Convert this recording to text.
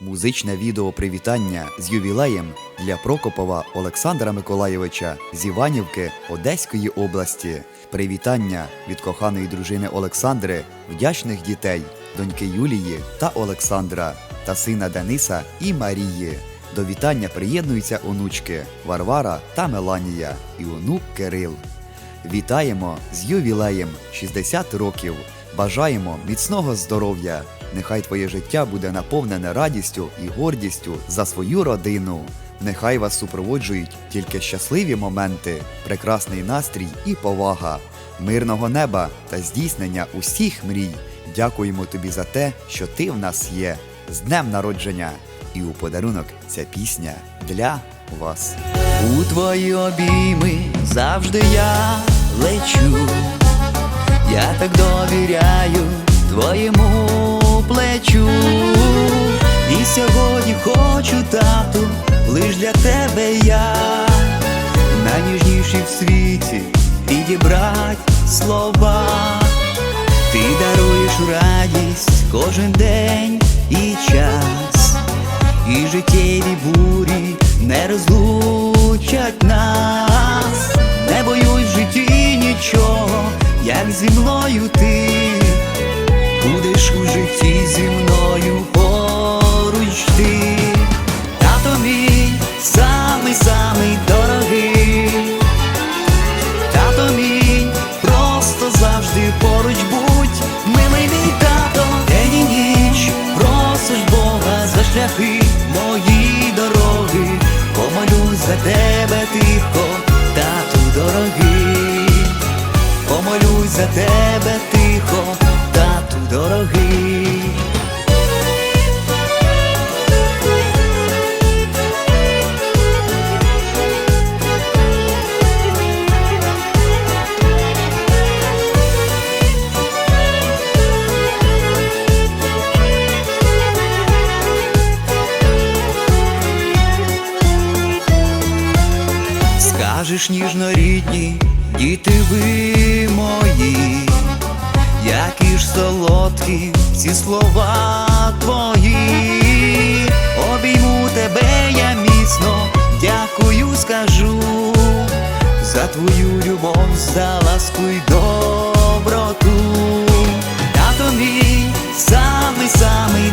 Музичне відео привітання з ювілеєм для Прокопова Олександра Миколайовича з Іванівки Одеської області. Привітання від коханої дружини Олександри, вдячних дітей, доньки Юлії та Олександра та сина Дениса і Марії. До вітання приєднуються онучки Варвара та Меланія і онук Кирил. Вітаємо з ювілеєм 60 років. Бажаємо міцного здоров'я. Нехай твоє життя буде наповнене радістю і гордістю за свою родину. Нехай вас супроводжують тільки щасливі моменти, прекрасний настрій і повага, мирного неба та здійснення усіх мрій. Дякуємо тобі за те, що ти в нас є. З днем народження! І у подарунок ця пісня для вас. У твої обійми завжди я лечу, я так довіряю твоєму плечу. І сьогодні хочу, тату, лиш для тебе я, найніжніші в світі підібрать слова. Ти даруєш радість кожен день і час, і життєві бурі не розлучать нас. Не боюсь житті нічого, як зі мною ти будеш у житті зі мною поруч ти. Тато мій самий самий дорогий. Тато мій, просто завжди поруч будь, милий мій тато, день і ніч, просиш Бога за шляхи мої дороги, помолюсь за тебе тихо, тату дорогий, за тебе тихо, тату дорогий. Скажеш ніжно рідні, діти ви мої, які ж солодкі ці слова твої, обійму тебе я міцно, дякую, скажу. За твою любов, за ласку й доброту. Тато мій самий самий